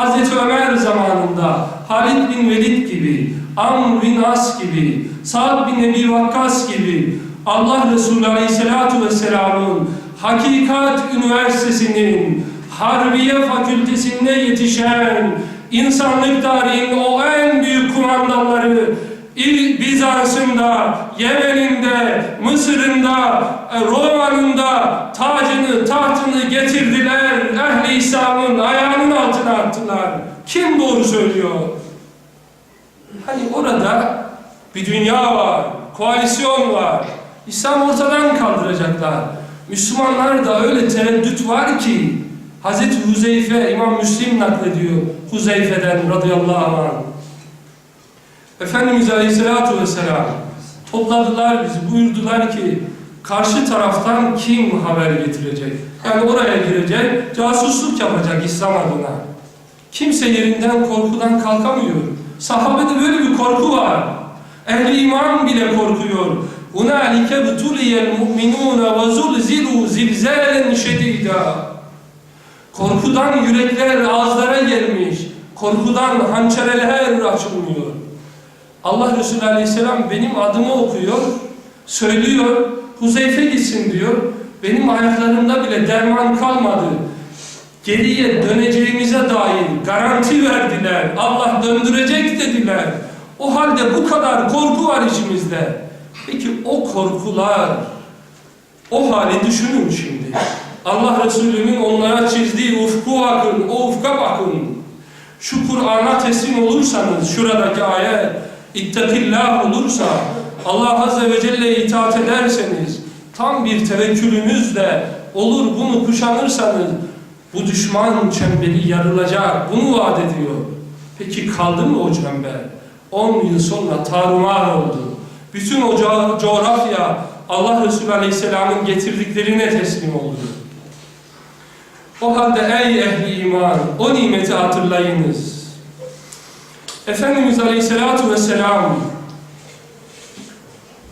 Hazreti Ömer zamanında Halid bin Velid gibi, Amr bin As gibi, Sa'd bin Ebi Vakkas gibi Allah Resulü Aleyhisselatü Vesselam'ın Hakikat Üniversitesi'nin Harbiye Fakültesinde yetişen insanlık tarihinin o en büyük kumandanları İl- Bizans'ında, Yemen'inde, Mısır'ında, e, Roma'nında tacını, tahtını getirdiler. Ehli İslam'ın ayağının altına attılar. Kim doğru söylüyor? Hani orada bir dünya var, koalisyon var. İslam ortadan kaldıracaklar. Müslümanlar da öyle tereddüt var ki Hazreti Huzeyfe, İmam Müslim naklediyor Huzeyfe'den radıyallahu anh. Efendimiz Aleyhisselatü Vesselam topladılar bizi, buyurdular ki karşı taraftan kim haber getirecek? Yani oraya girecek, casusluk yapacak İslam adına. Kimse yerinden korkudan kalkamıyor. Sahabede böyle bir korku var. Ehli iman bile korkuyor. Hunalike butuliyel mu'minûne ve zulzilû zilzâlen şedîdâ. Korkudan yürekler ağızlara gelmiş. Korkudan hançereler açılmıyor. Allah Resulü Aleyhisselam benim adımı okuyor, söylüyor, Huzeyfe gitsin diyor. Benim ayaklarımda bile derman kalmadı. Geriye döneceğimize dair garanti verdiler. Allah döndürecek dediler. O halde bu kadar korku var içimizde. Peki o korkular, o hali düşünün şimdi. Allah Resulü'nün onlara çizdiği ufku bakın, o ufka bakın. Şu Kur'an'a teslim olursanız, şuradaki ayet, ittakillah olursa, Allah Azze ve Celle'ye itaat ederseniz, tam bir tevekkülünüzle olur bunu kuşanırsanız, bu düşman çemberi yarılacak, bunu vaat ediyor. Peki kaldı mı o çember? 10 yıl sonra tarumar oldu. Bütün o co- coğrafya Allah Resulü Aleyhisselam'ın getirdiklerine teslim oldu. O halde ey ehli iman, o nimeti hatırlayınız. Efendimiz Aleyhisselatü Vesselam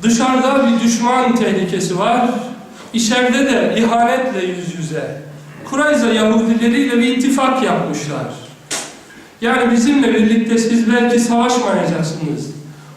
dışarıda bir düşman tehlikesi var, içeride de ihanetle yüz yüze. Kurayza Yahudileriyle bir ittifak yapmışlar. Yani bizimle birlikte siz belki savaşmayacaksınız.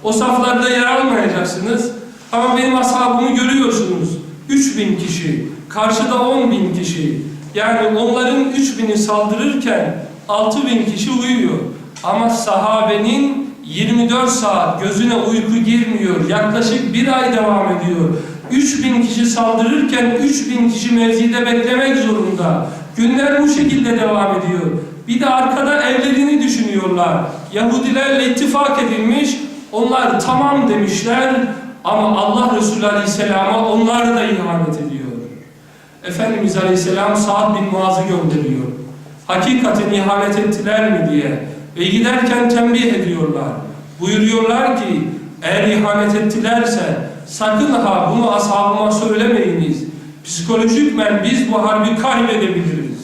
O saflarda yer almayacaksınız. Ama benim ashabımı görüyorsunuz. 3000 kişi, karşıda 10 bin kişi. Yani onların 3000'i saldırırken 6000 kişi uyuyor. Ama sahabenin 24 saat gözüne uyku girmiyor. Yaklaşık bir ay devam ediyor. 3000 kişi saldırırken 3000 kişi mevzide beklemek zorunda. Günler bu şekilde devam ediyor. Bir de arkada evlerini düşünüyorlar. Yahudilerle ittifak edilmiş. Onlar tamam demişler ama Allah Resulü Aleyhisselam'a onlar da ihanet ediyor. Efendimiz Aleyhisselam Sa'd bin Muaz'ı gönderiyor. Hakikaten ihanet ettiler mi diye. Ve giderken tembih ediyorlar. Buyuruyorlar ki eğer ihanet ettilerse sakın ha bunu ashabıma söylemeyiniz. Psikolojikmen biz bu harbi kaybedebiliriz.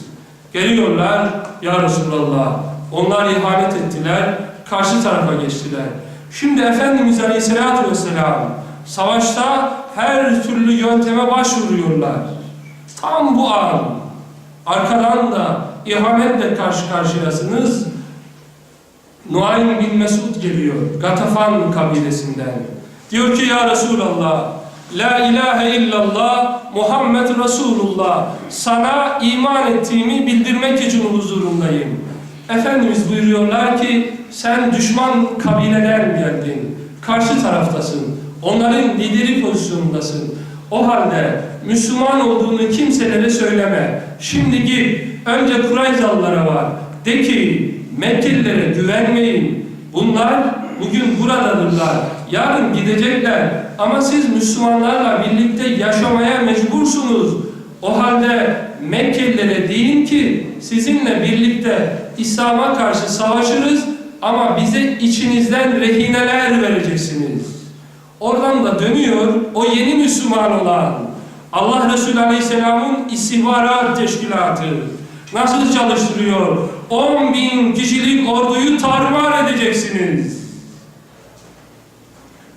Geliyorlar ya Resulallah. Onlar ihanet ettiler. Karşı tarafa geçtiler. Şimdi Efendimiz Aleyhisselatü Vesselam savaşta her türlü yönteme başvuruyorlar. Tam bu an arkadan da ihanetle karşı karşıyasınız. Nuaym bin Mesud geliyor. Gatafan kabilesinden. Diyor ki ya Resulallah La ilahe illallah Muhammed Resulullah sana iman ettiğimi bildirmek için huzurundayım. Efendimiz buyuruyorlar ki sen düşman kabileden geldin. Karşı taraftasın. Onların lideri pozisyonundasın. O halde Müslüman olduğunu kimselere söyleme. Şimdi git önce Kurayzalılara var. De ki Mekkelilere güvenmeyin. Bunlar bugün buradadırlar. Yarın gidecekler. Ama siz Müslümanlarla birlikte yaşamaya mecbursunuz. O halde Mekkelilere deyin ki sizinle birlikte İslam'a karşı savaşırız ama bize içinizden rehineler vereceksiniz. Oradan da dönüyor o yeni Müslüman olan Allah Resulü Aleyhisselam'ın istihbarat teşkilatı nasıl çalıştırıyor? 10 bin kişilik orduyu tarumar edeceksiniz.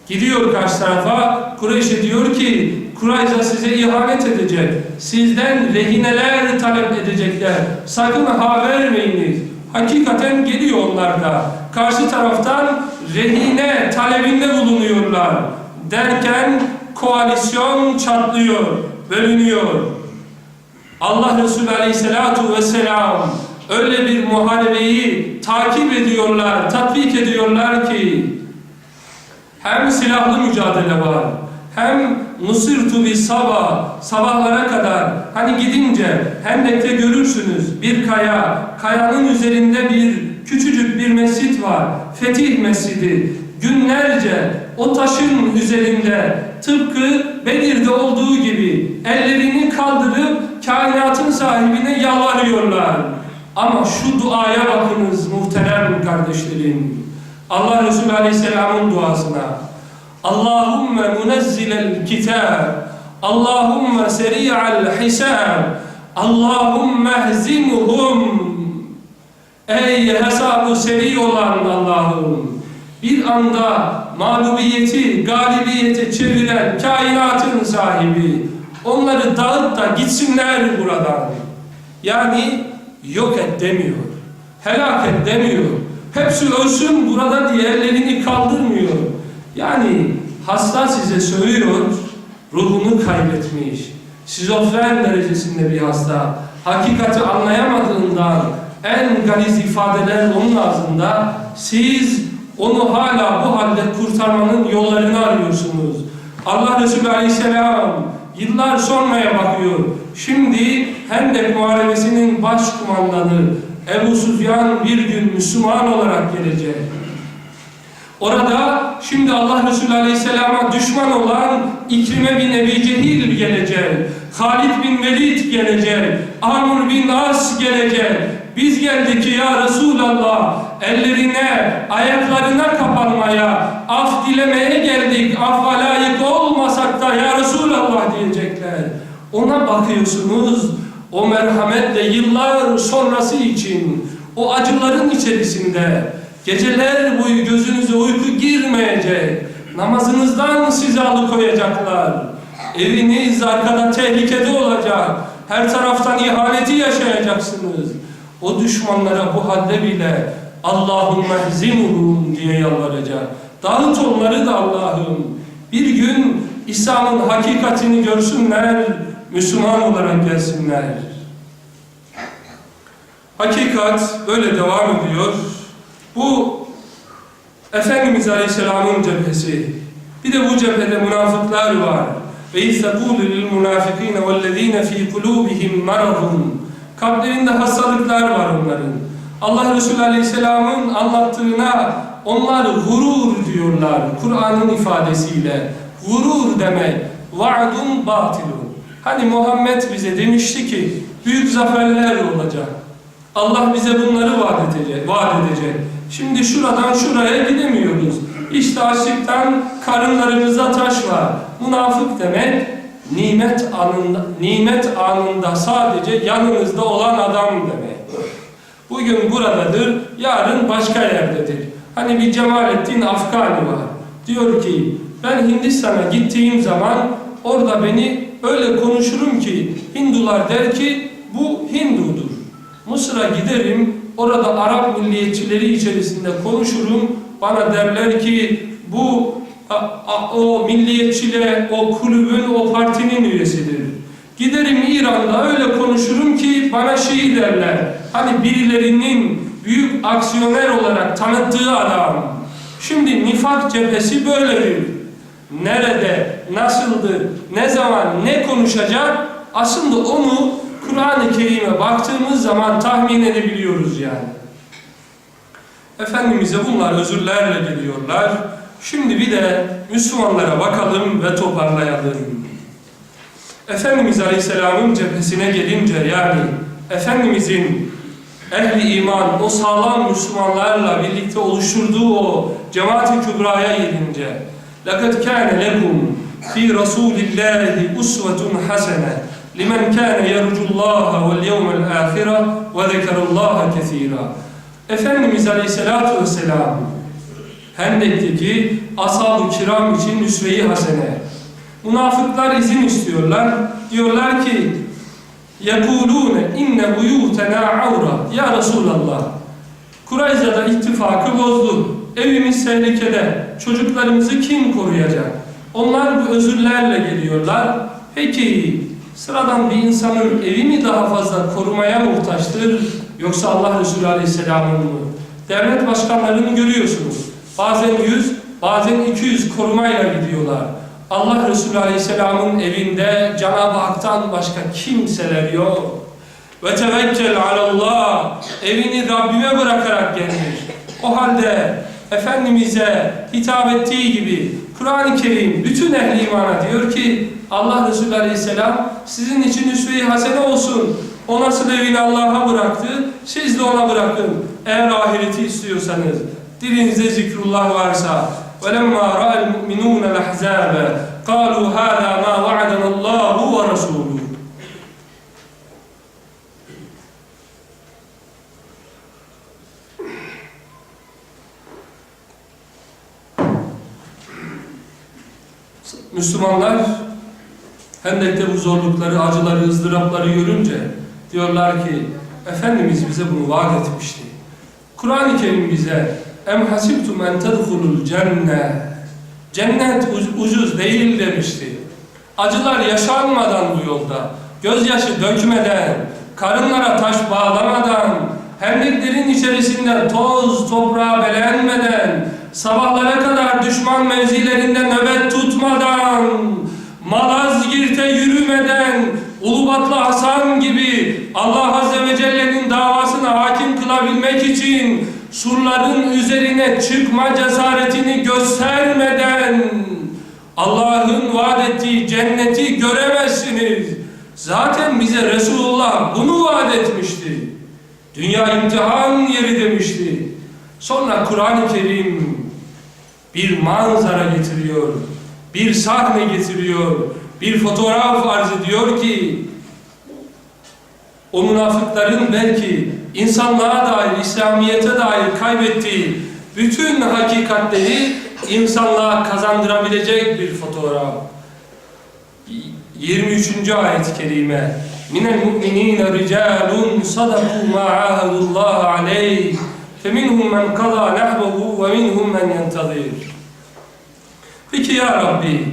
Gidiyor karşı tarafa Kureyş'e diyor ki Kurayza size ihanet edecek. Sizden rehineler talep edecekler. Sakın ha vermeyiniz. Hakikaten geliyor onlar da. Karşı taraftan rehine talebinde bulunuyorlar. Derken koalisyon çatlıyor, bölünüyor. Allah Resulü Aleyhisselatu Vesselam öyle bir muharebeyi takip ediyorlar, tatbik ediyorlar ki hem silahlı mücadele var, hem nusirtu bir sabah, sabahlara kadar hani gidince Hendek'te görürsünüz bir kaya, kayanın üzerinde bir küçücük bir mescit var, Fetih Mescidi. Günlerce o taşın üzerinde tıpkı Bedir'de olduğu gibi ellerini kaldırıp kainatın sahibine yalvarıyorlar. Ama şu duaya bakınız muhterem kardeşlerim. Allah Resulü Aleyhisselam'ın duasına. Allahümme munezzilel kitab. Allahümme seri'al hisab. Allahümme hzimhum. Ey hesabı seri olan Allah'ım. Bir anda mağlubiyeti, galibiyeti çeviren kainatın sahibi. Onları dağıt da gitsinler buradan. Yani yok et demiyor. Helak et demiyor. Hepsi ölsün burada diye ellerini kaldırmıyor. Yani hasta size söylüyor, ruhunu kaybetmiş. Şizofren derecesinde bir hasta. Hakikati anlayamadığından en galiz ifadeler onun ağzında. Siz onu hala bu halde kurtarmanın yollarını arıyorsunuz. Allah Resulü Aleyhisselam yıllar sonraya bakıyor. Şimdi Hendek Muharebesi'nin baş kumandanı Ebu Süfyan bir gün Müslüman olarak gelecek. Orada şimdi Allah Resulü Aleyhisselam'a düşman olan İkrime bin Ebi Cehil gelecek. Halid bin Velid gelecek. Amr bin As gelecek. Biz geldik ya Resulallah ellerine, ayaklarına kapanmaya, af dilemeye geldik. Affa layık olmasak da ya Resulallah diyecekler. Ona bakıyorsunuz o merhametle yıllar sonrası için o acıların içerisinde geceler boyu gözünüze uyku girmeyecek. Namazınızdan sizi alıkoyacaklar. Eviniz arkada tehlikede olacak. Her taraftan ihaneti yaşayacaksınız. O düşmanlara bu halde bile Allahümme hzimuhum diye yalvaracak. Dağıt onları da Allah'ım. Bir gün İslam'ın hakikatini görsünler, Müslüman olarak gelsinler. Hakikat böyle devam ediyor. Bu Efendimiz Aleyhisselam'ın cephesi. Bir de bu cephede münafıklar var. Ve izzekûlü lil münafıkîne vellezîne fî kulûbihim maradun. Kalplerinde hastalıklar var onların. Allah Resulü Aleyhisselam'ın anlattığına onlar gurur diyorlar. Kur'an'ın ifadesiyle. Gurur demek. Va'dun batilun. Hani Muhammed bize demişti ki büyük zaferler olacak. Allah bize bunları vaat edecek. Vaat edecek. Şimdi şuradan şuraya gidemiyoruz. İşte açlıktan karınlarımıza taş var. Münafık demek nimet anında, nimet anında sadece yanınızda olan adam demek. Bugün buradadır, yarın başka yerdedir. Hani bir Cemalettin Afgani var. Diyor ki ben Hindistan'a gittiğim zaman orada beni öyle konuşurum ki Hindular der ki bu Hindudur. Mısır'a giderim, orada Arap milliyetçileri içerisinde konuşurum. Bana derler ki bu o milliyetçiler, o kulübün, o partinin üyesidir. Giderim İran'da öyle konuşurum ki bana şey derler. Hani birilerinin büyük aksiyoner olarak tanıttığı adam. Şimdi nifak cephesi böyledir. Nerede, nasıldır, ne zaman, ne konuşacak? Aslında onu Kur'an-ı Kerim'e baktığımız zaman tahmin edebiliyoruz yani. Efendimiz'e bunlar özürlerle geliyorlar. Şimdi bir de Müslümanlara bakalım ve toparlayalım. Efendimiz Aleyhisselam'ın cephesine gelince yani Efendimiz'in ehli iman, o sağlam Müslümanlarla birlikte oluşturduğu o cemaat-i kübraya gelince لَقَدْ كَانَ لَكُمْ فِي رَسُولِ اللّٰهِ اُسْوَةٌ حَسَنَةٌ لِمَنْ كَانَ يَرْجُ اللّٰهَ وَالْيَوْمَ الْآخِرَةِ وَذَكَرَ اللّٰهَ كَثِيرًا Efendimiz Aleyhisselatü Vesselam Hendek'teki ashab-ı kiram için üsve-i hasene. Münafıklar izin istiyorlar. Diyorlar ki يَقُولُونَ اِنَّ بُيُوتَنَا عَوْرَ Ya Resulallah Kurayza'da ittifakı bozdu. Evimiz tehlikede. Çocuklarımızı kim koruyacak? Onlar bu özürlerle geliyorlar. Peki sıradan bir insanın evi mi daha fazla korumaya muhtaçtır yoksa Allah Resulü Aleyhisselam'ın mı? Devlet başkanlarını görüyorsunuz. Bazen 100, bazen 200 korumayla gidiyorlar. Allah Resulü Aleyhisselam'ın evinde Cenab-ı Hak'tan başka kimseler yok. Ve tevekkel alallah. Evini Rabbime bırakarak gelir. O halde Efendimiz'e hitap ettiği gibi Kur'an-ı Kerim bütün ehli imana diyor ki Allah Resulü Aleyhisselam sizin için üsve-i hasene olsun. O nasıl evini Allah'a bıraktı, siz de ona bırakın. Eğer ahireti istiyorsanız, dilinizde zikrullah varsa وَلَمَّا رَأَ الْمُؤْمِنُونَ الْأَحْزَابَ قَالُوا هَذَا مَا وَعَدَنَ اللّٰهُ وَرَسُولُهُ Müslümanlar Hendek'te bu zorlukları, acıları, ızdırapları görünce diyorlar ki Efendimiz bize bunu vaat etmişti. Kur'an-ı Kerim bize em hasibtum en tedhulul cenne cennet uz- ucuz değil demişti. Acılar yaşanmadan bu yolda, gözyaşı dökmeden, karınlara taş bağlamadan, hendeklerin içerisinden toz toprağa belenmeden, sabahlara kadar düşman mevzilerinde nöbet tutmadan, Malazgirt'e yürümeden, Ulubatlı Hasan gibi Allah Azze ve Celle'nin davasına hakim kılabilmek için surların üzerine çıkma cesaretini göstermeden Allah'ın vaat ettiği cenneti göremezsiniz. Zaten bize Resulullah bunu vaat etmişti. Dünya imtihan yeri demişti. Sonra Kur'an-ı Kerim bir manzara getiriyor, bir sahne getiriyor, bir fotoğraf arz ediyor ki o münafıkların belki insanlığa dair, İslamiyet'e dair kaybettiği bütün hakikatleri insanlığa kazandırabilecek bir fotoğraf. 23. ayet-i kerime Minel mu'minine ricalun sadaku ma ahadullah aleyh feminhum men kaza nehbehu ve minhum men yentazir Peki ya Rabbi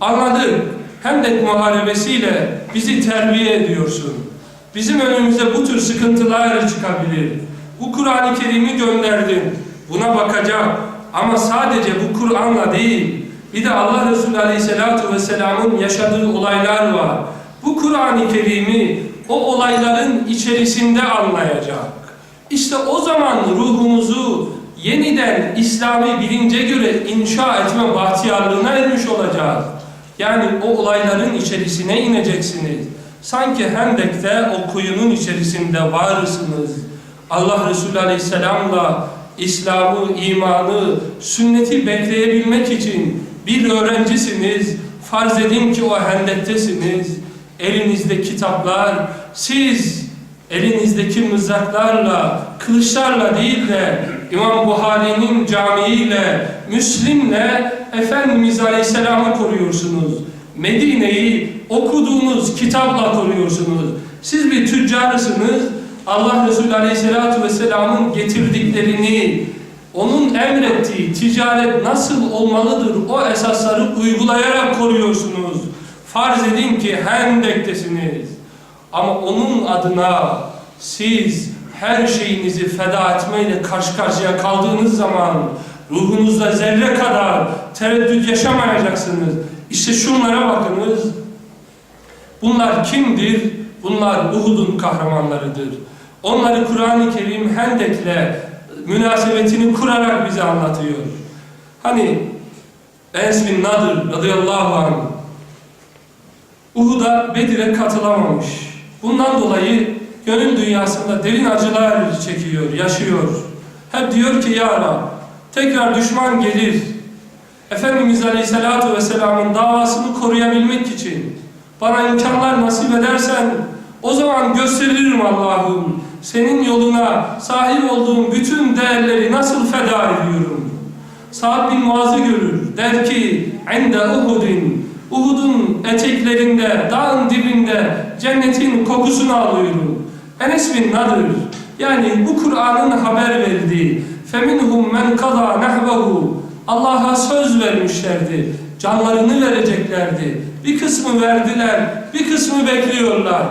anladık Hendek muharebesiyle bizi terbiye ediyorsun. Bizim önümüze bu tür sıkıntılar çıkabilir. Bu Kur'an-ı Kerim'i gönderdin. Buna bakacak. Ama sadece bu Kur'an'la değil, bir de Allah Resulü Aleyhisselatü Vesselam'ın yaşadığı olaylar var. Bu Kur'an-ı Kerim'i o olayların içerisinde anlayacak. İşte o zaman ruhumuzu yeniden İslami bilince göre inşa etme bahtiyarlığına ermiş olacağız. Yani o olayların içerisine ineceksiniz. Sanki Hendek'te o kuyunun içerisinde varsınız. Allah Resulü Aleyhisselam'la İslam'ı, imanı, sünneti bekleyebilmek için bir öğrencisiniz. Farz edin ki o hendektesiniz. Elinizde kitaplar, siz elinizdeki mızraklarla, kılıçlarla değil de İmam Buhari'nin camiiyle, Müslim'le Efendimiz Aleyhisselam'ı koruyorsunuz. Medine'yi okuduğunuz kitapla koruyorsunuz. Siz bir tüccarısınız. Allah Resulü Aleyhisselatü Vesselam'ın getirdiklerini, onun emrettiği ticaret nasıl olmalıdır o esasları uygulayarak koruyorsunuz. Farz edin ki Hendek'tesiniz. Ama onun adına siz her şeyinizi feda etmeyle karşı karşıya kaldığınız zaman ruhunuzda zerre kadar tereddüt yaşamayacaksınız. İşte şunlara bakınız. Bunlar kimdir? Bunlar Uhud'un kahramanlarıdır. Onları Kur'an-ı Kerim Hendek'le münasebetini kurarak bize anlatıyor. Hani Enes bin Nadir radıyallahu anh Uhud'a Bedir'e katılamamış. Bundan dolayı gönül dünyasında derin acılar çekiyor, yaşıyor. Hep diyor ki ya Rab, tekrar düşman gelir. Efendimiz Aleyhisselatü Vesselam'ın davasını koruyabilmek için bana imkanlar nasip edersen o zaman gösteririm Allah'ım. Senin yoluna sahip olduğum bütün değerleri nasıl feda ediyorum. Sa'd bin Muaz'ı görür. Der ki, عِنْدَ Uhud'in Uhud'un eteklerinde, dağın dibinde cennetin kokusunu alıyorum. Enes bin Nadir, Yani bu Kur'an'ın haber verdiği فَمِنْهُمْ مَنْ قَضَى نَحْوَهُ Allah'a söz vermişlerdi. Canlarını vereceklerdi. Bir kısmı verdiler, bir kısmı bekliyorlar.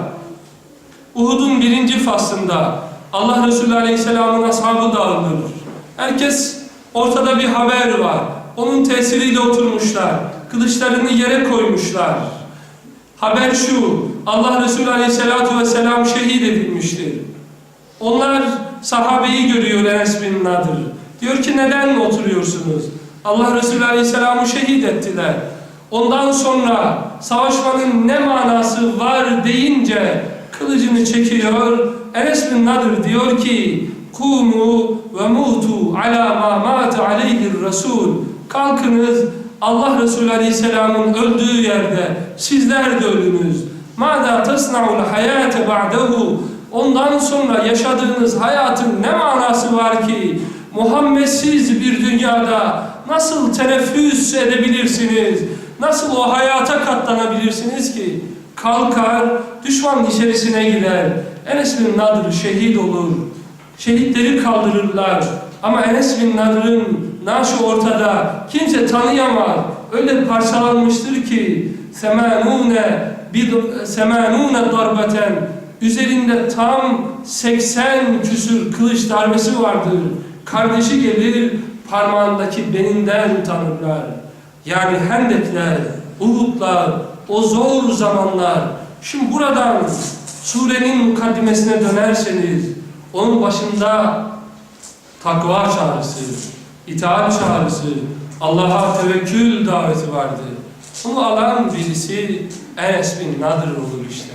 Uhud'un birinci faslında Allah Resulü Aleyhisselam'ın ashabı dağılır. Herkes ortada bir haber var. Onun tesiriyle oturmuşlar. Kılıçlarını yere koymuşlar. Haber şu, Allah Resulü Aleyhisselatü Vesselam şehit edilmiştir. Onlar sahabeyi görüyor Enes bin Nadir. Diyor ki neden oturuyorsunuz? Allah Resulü Aleyhisselam'ı şehit ettiler. Ondan sonra savaşmanın ne manası var deyince kılıcını çekiyor. Enes bin Nadir diyor ki Kumu ve mutu ala ma mate aleyhir Resul Kalkınız Allah Resulü Aleyhisselam'ın öldüğü yerde sizler de ölünüz. Mâdâ tasna'ul hayâte ba'dehu Ondan sonra yaşadığınız hayatın ne manası var ki Muhammedsiz bir dünyada nasıl teneffüs edebilirsiniz? Nasıl o hayata katlanabilirsiniz ki? Kalkar, düşman içerisine gider. Enes bin Nadir şehit olur. Şehitleri kaldırırlar. Ama Enes bin Nadir'in naaşı ortada. Kimse tanıyamaz. Öyle parçalanmıştır ki semanune bid semanune darbeten üzerinde tam 80 küsür kılıç darbesi vardır. Kardeşi gelir parmağındaki beninden tanırlar. Yani hendekler, Uhudlar, o zor zamanlar. Şimdi buradan surenin mukaddimesine dönerseniz onun başında takva çağrısı, itaat çağrısı, Allah'a tevekkül daveti vardı. Bunu alan birisi Enes bin Nadir olur işte.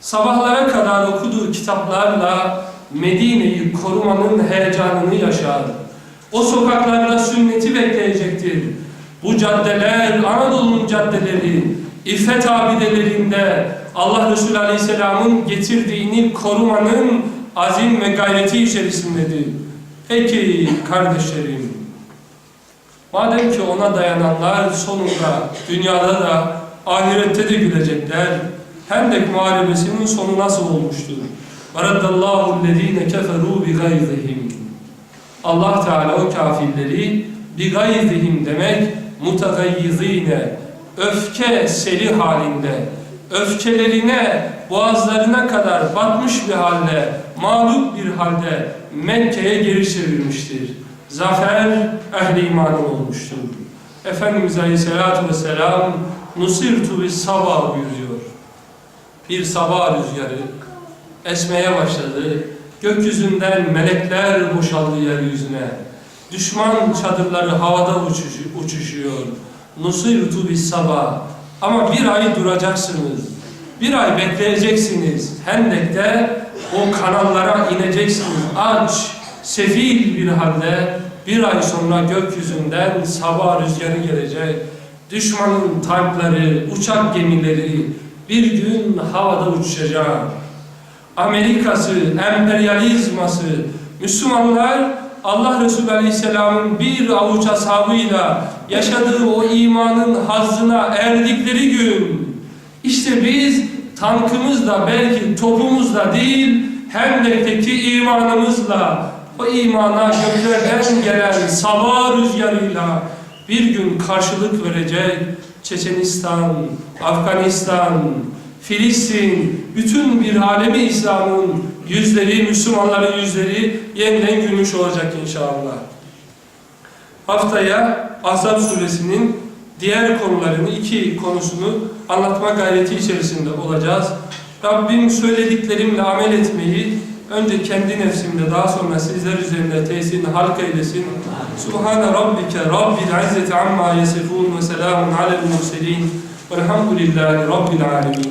Sabahlara kadar okuduğu kitaplarla Medine'yi korumanın heyecanını yaşar. O sokaklarda sünneti bekleyecektir. Bu caddeler Anadolu'nun caddeleri, İffet abidelerinde Allah Resulü Aleyhisselam'ın getirdiğini korumanın azim ve gayreti içerisindedir. Peki kardeşlerim, madem ki ona dayananlar sonunda dünyada da ahirette de gülecekler, Hendek Muharebesi'nin sonu nasıl olmuştur? وَرَدَّ اللّٰهُ الَّذ۪ينَ كَفَرُوا بِغَيْظِهِمْ Allah Teala o kafirleri bir gayzihim demek mutagayyizine öfke seli halinde öfkelerine boğazlarına kadar batmış bir halde mağlup bir halde Mekke'ye geri çevirmiştir. Zafer ehli imanı olmuştur. Efendimiz Aleyhisselatü Vesselam Nusirtu bir sabah buyuruyor. Bir sabah rüzgarı esmeye başladı Gökyüzünden melekler boşaldı yeryüzüne. Düşman çadırları havada uçuş- uçuşuyor. Nusirtu bis sabah. Ama bir ay duracaksınız. Bir ay bekleyeceksiniz. Hendek'te o kanallara ineceksiniz. Aç, sefil bir halde bir ay sonra gökyüzünden sabah rüzgarı gelecek. Düşmanın tankları, uçak gemileri bir gün havada uçacak. Amerika'sı, emperyalizması, Müslümanlar Allah Resulü Aleyhisselam'ın bir avuç ashabıyla yaşadığı o imanın hazzına erdikleri gün işte biz tankımızla belki topumuzla değil Hendek'teki imanımızla o imana göklerden gelen sabah rüzgarıyla bir gün karşılık verecek Çeçenistan, Afganistan, Filistin, bütün bir alemi İslam'ın yüzleri, Müslümanların yüzleri yeniden gülmüş olacak inşallah. Haftaya Ahzab suresinin diğer konularını, iki konusunu anlatma gayreti içerisinde olacağız. Rabbim söylediklerimle amel etmeyi önce kendi nefsimde daha sonra sizler üzerinde tesirini halk eylesin. Subhane rabbike rabbil izzeti amma yasifun ve selamun alel murselin velhamdülillahi rabbil alemin.